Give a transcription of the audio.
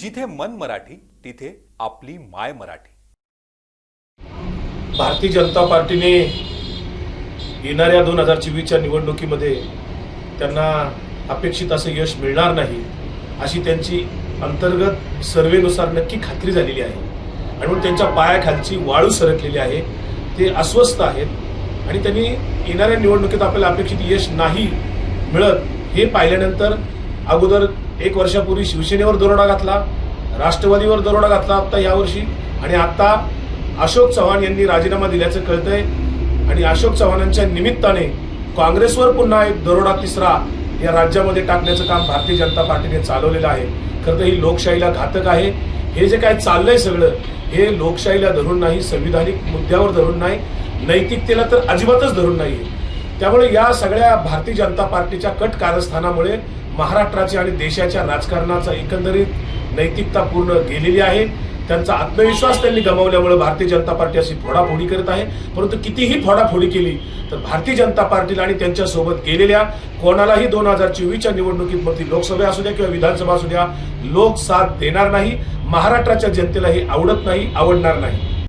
जिथे मन मराठी तिथे आपली माय मराठी. भारतीय जनता पार्टीने येणाऱ्या दोन हजार चोवीसच्या निवडणुकीमध्ये त्यांना अपेक्षित असं यश मिळणार नाही अशी त्यांची अंतर्गत सर्वेनुसार नक्की खात्री झालेली आहे. आणि म्हणून त्यांच्या पायाखालची वाळू सरकलेली आहे. ते अस्वस्थ आहेत आणि त्यांनी येणाऱ्या निवडणुकीत आपल्याला अपेक्षित यश नाही मिळत हे पाहिल्यानंतर अगोदर एक वर्षापूर्वी शिवसेनेवर दरोडा घातला राष्ट्रवादीवर दरोडा घातला आत्ता यावर्षी. आणि आत्ता अशोक चव्हाण यांनी राजीनामा दिल्याचं कळतंय. आणि अशोक चव्हाणांच्या निमित्ताने काँग्रेसवर पुन्हा एक दरोडा तिसरा या राज्यामध्ये टाकण्याचं काम भारतीय जनता पार्टीने चालवलेलं आहे. खरं तर ही लोकशाहीला घातक आहे. हे जे काय चाललंय सगळं हे लोकशाहीला धरून नाही संविधानिक मुद्द्यावर धरून नाही नैतिकतेला तर अजिबातच धरून नाहीये. त्यामुळे या सगळ्या भारतीय जनता पार्टीच्या कट कारस्थानामुळे महाराष्ट्राच्या आणि देशाच्या राजकारणाचा एकंदरीत नैतिकता पूर्ण गेलेली आहे. त्यांचा आत्मविश्वास त्यांनी गमावल्यामुळे भारतीय जनता पार्टी अशी फोडाफोडी करत आहे. परंतु कितीही फोडाफोडी केली तर भारतीय जनता पार्टीला आणि त्यांच्यासोबत गेलेल्या कोणालाही दोन हजार चोवीसच्या निवडणुकीत मग ती लोकसभा असू द्या किंवा विधानसभा असू द्या लोक साथ देणार नाही. महाराष्ट्राच्या जनतेलाही आवडत नाही आवडणार नाही.